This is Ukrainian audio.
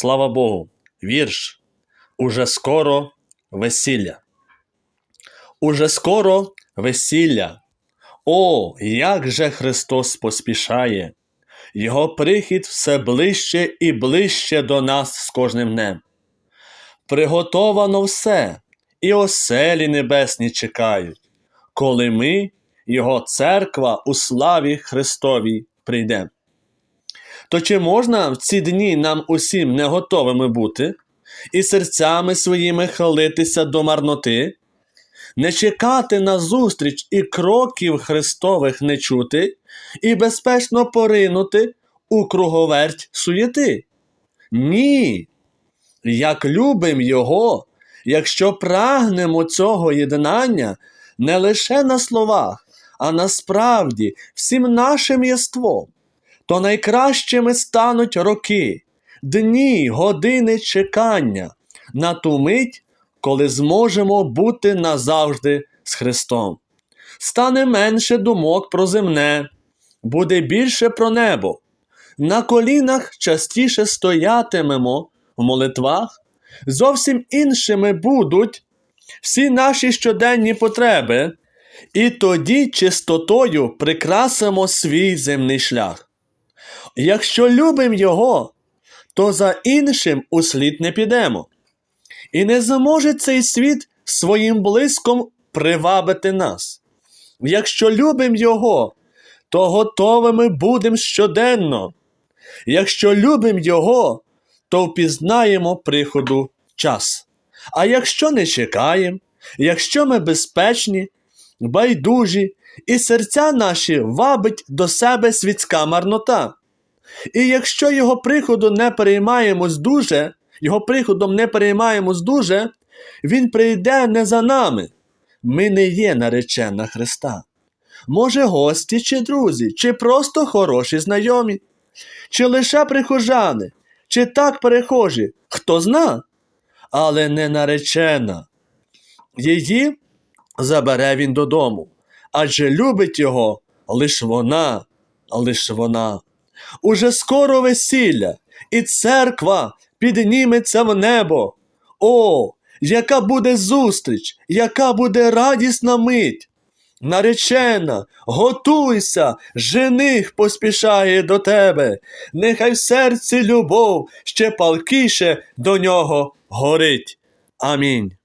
Слава Богу, вірш. Уже скоро весілля. Уже скоро весілля. О, як же Христос поспішає! Його прихід все ближче і ближче до нас з кожним днем. Приготовано все, і оселі небесні чекають, коли ми, Його церква у славі Христовій прийдемо. То чи можна в ці дні нам усім не готовими бути і серцями своїми хилитися до марноти, не чекати на зустріч і кроків Христових не чути, і безпечно поринути у круговерть суєти? Ні. Як любим Його, якщо прагнемо цього єднання не лише на словах, а насправді всім нашим єством, то найкращими стануть роки, дні, години чекання на ту мить, коли зможемо бути назавжди з Христом. Стане менше думок про земне, буде більше про небо. На колінах частіше стоятимемо в молитвах, зовсім іншими будуть всі наші щоденні потреби, і тоді чистотою прикрасимо свій земний шлях. Якщо любимо Його, то за іншим услід не підемо. І не зможе цей світ своїм блиском привабити нас. Якщо любимо Його, то готовими будемо щоденно. Якщо любимо Його, то впізнаємо приходу час. А якщо не чекаємо, якщо ми безпечні, байдужі, і серця наші вабить до себе світська марнота. І якщо його приходу не переймаємось дуже, його приходом не переймаємось дуже, він прийде не за нами. Ми не є наречена Христа. Може, гості чи друзі, чи просто хороші знайомі, чи лише прихожани, чи так перехожі, хто зна, але не наречена. Її забере він додому, адже любить його лиш вона, лиш вона. Уже скоро весілля, і церква підніметься в небо. О, яка буде зустріч, яка буде радісна мить. Наречена, готуйся, жених поспішає до тебе, нехай в серці любов ще палкіше до нього горить. Амінь.